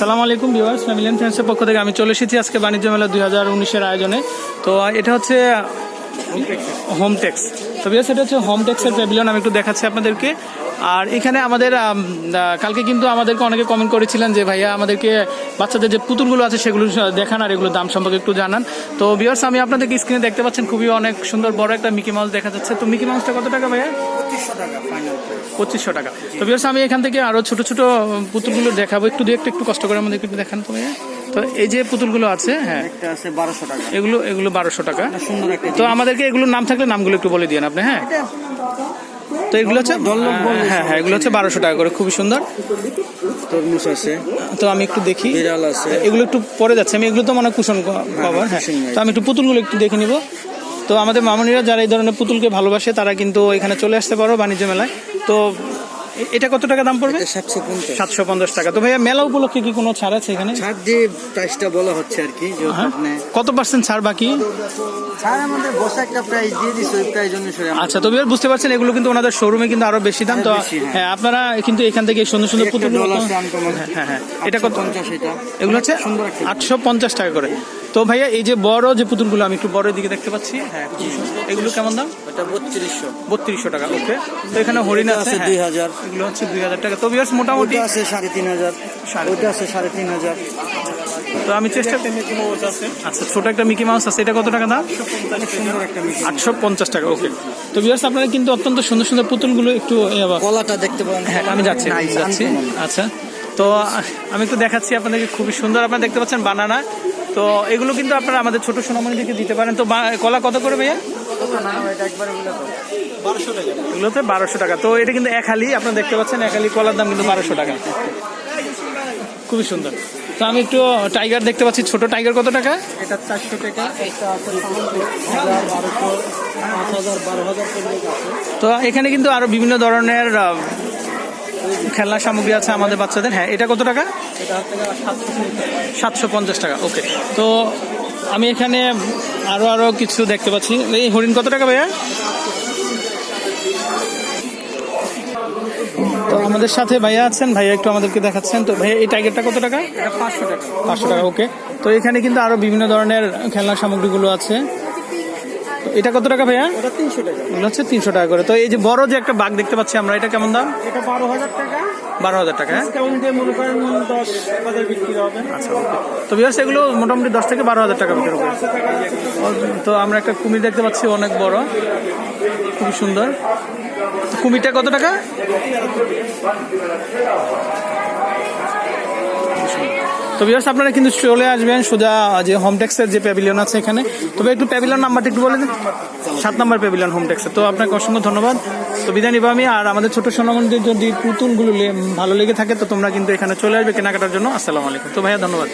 সালাম আলাইকুম viewers family and ফ্রেন্ডসের পক্ষ থেকে আমি চলে এসেছি আজকে বাণিজ্য মেলা দুই হাজার উনিশের আয়োজনে। তো এটা হচ্ছে হোম টেক্স তো ভিউয়ার্স এটা হচ্ছে হোম টেক্সের প্যাভিলিয়ন আমি একটু দেখাচ্ছি আপনাদেরকে। আর এখানে আমাদের কালকে কিন্তু আমাদেরকে অনেকে কমেন্ট করেছিলেন যে ভাইয়া আমাদেরকে বাচ্চাদের যে পুতুলগুলো আছে সেগুলো দেখান আর এগুলোর দাম সম্পর্কে একটু জানান। তো ভিউয়ার্স আমি আপনাদেরকে স্ক্রিনে দেখতে পাচ্ছেন খুবই অনেক সুন্দর বড় একটা মিকি মাউস দেখা যাচ্ছে। তো মিকি মাউসটা কত টাকা ভাইয়া? পঁচিশশো টাকা তো বিকজ আমি এখান থেকে আরও ছোট ছোট পুতুলগুলো দেখাবো। একটু দিয়ে একটু একটু কষ্ট করে আমাদের একটু দেখান তো ভাইয়া। তো এই যে পুতুলগুলো আছে হ্যাঁ। একটা আছে বারোশো টাকা। এগুলো এগুলো বারোশো টাকা। সুন্দর একটা তো আমাদেরকে এগুলোর নাম থাকলে নামগুলো একটু বলে দিন আপনি হ্যাঁ। তো এগুলো হচ্ছে বললে হ্যাঁ হ্যাঁ এগুলো হচ্ছে বারোশো টাকা করে খুবই সুন্দর। তরমুজ আছে। তো আমি একটু দেখি। বিড়াল আছে। এগুলো একটু পরে যাচ্ছে আমি এগুলো তো মনে কুশন কভার হ্যাঁ তো আমি একটু পুতুলগুলো একটু দেখে নিব। তো আমাদের মামনিরা যারা এই ধরনের পুতুলকে ভালোবাসে তারা কিন্তু এখানে চলে আসতে পারো বাণিজ্য মেলায়। তো এটা কত টাকা দাম পড়বে? সাতশো পঞ্চাশ। সাতশো পঞ্চাশ টাকা। তো ভাইয়া মেলা উপলক্ষে কি কোনো ছাড় আছে এখানে? ছাড় প্রাইসটা বলা হচ্ছে আর কি হ্যাঁ। কত পার্সেন্ট ছাড় বাকি? ছাড় আমাদের বসে একটা প্রাইস দিয়ে দিচ্ছে ওই প্রাইস অনুসারে আচ্ছা তো বুঝতে পারছেন এগুলো কিন্তু ওনাদের শোরুমে কিন্তু আরও বেশি দাম। তো হ্যাঁ। হ্যাঁ। আপনারা কিন্তু এখান থেকে সুন্দর সুন্দর পুতুল। হ্যাঁ হ্যাঁ এটা কত? পঞ্চাশ এটা। এগুলো হচ্ছে আটশো পঞ্চাশ টাকা করে। তো ভাইয়া এই যে বড় যে পুতুলগুলো আমি একটু বড় দিকে দেখতে পাচ্ছি। হ্যাঁ এগুলো কেমন দাম? এটা বত্রিশশো। বত্রিশশো টাকা ওকে। তো এখানে হরিণ আছে হ্যাঁ। দুই হাজার। এগুলো হচ্ছে দুই হাজার টাকা। তো বিয়ার্স মোটামুটি আছে সাড়ে তিন হাজার। ওইটা আছে সাড়ে তিন হাজার। তো আমি চেষ্টা আচ্ছা ছোট একটা মিকি মাউস আছে। এটা কত টাকা দাম? আটশো পঞ্চাশ টাকা। ওকে। তো বিয়ার্স আপনারা কিন্তু অত্যন্ত সুন্দর সুন্দর পুতুলগুলো একটু কলাটা দেখতে পাবেন হ্যাঁ আমি যাচ্ছি যাচ্ছি। আচ্ছা। তো আমি একটু দেখাচ্ছি আপনাদেরকে খুবই সুন্দর আপনারা দেখতে পাচ্ছেন বানানা। তো এগুলো কিন্তু আপনারা আমাদের ছোট সোনামণিদেরকে দিতে পারেন। তো কলা কত করে ভাইয়া। এগুলোতে বারোশো টাকা। তো এটা কিন্তু এক হালি আপনারা দেখতে পাচ্ছেন এক হালি কলার দাম কিন্তু বারোশো টাকা। খুবই সুন্দর। তো আমি একটু টাইগার দেখতে পাচ্ছি ছোট টাইগার কত টাকা? এটা চারশো টাকা তো এখানে কিন্তু আরও বিভিন্ন ধরনের খেলনা সামগ্রী আছে আমাদের বাচ্চাদের। হ্যাঁ এটা কত টাকা? সাতশো পঞ্চাশ টাকা। ওকে তো আমি এখানে আরও আরও কিছু দেখতে পাচ্ছি। এই হরিণ কত টাকা ভাইয়া? তো আমাদের সাথে ভাইয়া আছেন ভাইয়া একটু আমাদেরকে দেখাচ্ছেন। তো ভাইয়া এই টাইগারটা কত টাকা? পাঁচশো টাকা। পাঁচশো টাকা ওকে তো এখানে কিন্তু আরও বিভিন্ন ধরনের খেলনা সামগ্রীগুলো আছে। এটা কত টাকা ভাইয়া? ওটা তিনশো টাকা। এগুলো হচ্ছে তিনশো টাকা করে। তো এই যে বড় যে একটা বাঘ দেখতে পাচ্ছি আমরা এটা কেমন দাম? এটা বারো হাজার টাকা। বারো হাজার টাকা হ্যাঁ? আচ্ছা তো বিয়াস এগুলো মোটামুটি দশ থেকে বারো হাজার টাকা ভিতরে তো আমরা একটা কুমির দেখতে পাচ্ছি অনেক বড়। খুবই সুন্দর। কুমিরটা কত টাকা? তো বিয়ার্স আপনারা কিন্তু চলে আসবেন সোজা যে হোমটেক্সের যে প্যাভিলিয়ন আছে এখানে। তবে একটু প্যাভিলিয়ন নাম্বারটা একটু বলে দিন। সাত নম্বর প্যাভিলিয়ন হোমটেক্সের তো আপনাকে অসংখ্য ধন্যবাদ। তো বিদায় নিব আমি। আর আমাদের ছোট সোনামন্দির যদি পুতুলগুলো ভালো লেগে থাকে, তো তোমরা কিন্তু এখানে চলে আসবে কেনাকাটার জন্য। আসসালামু আলাইকুম। তো ভাইয়া, ধন্যবাদ।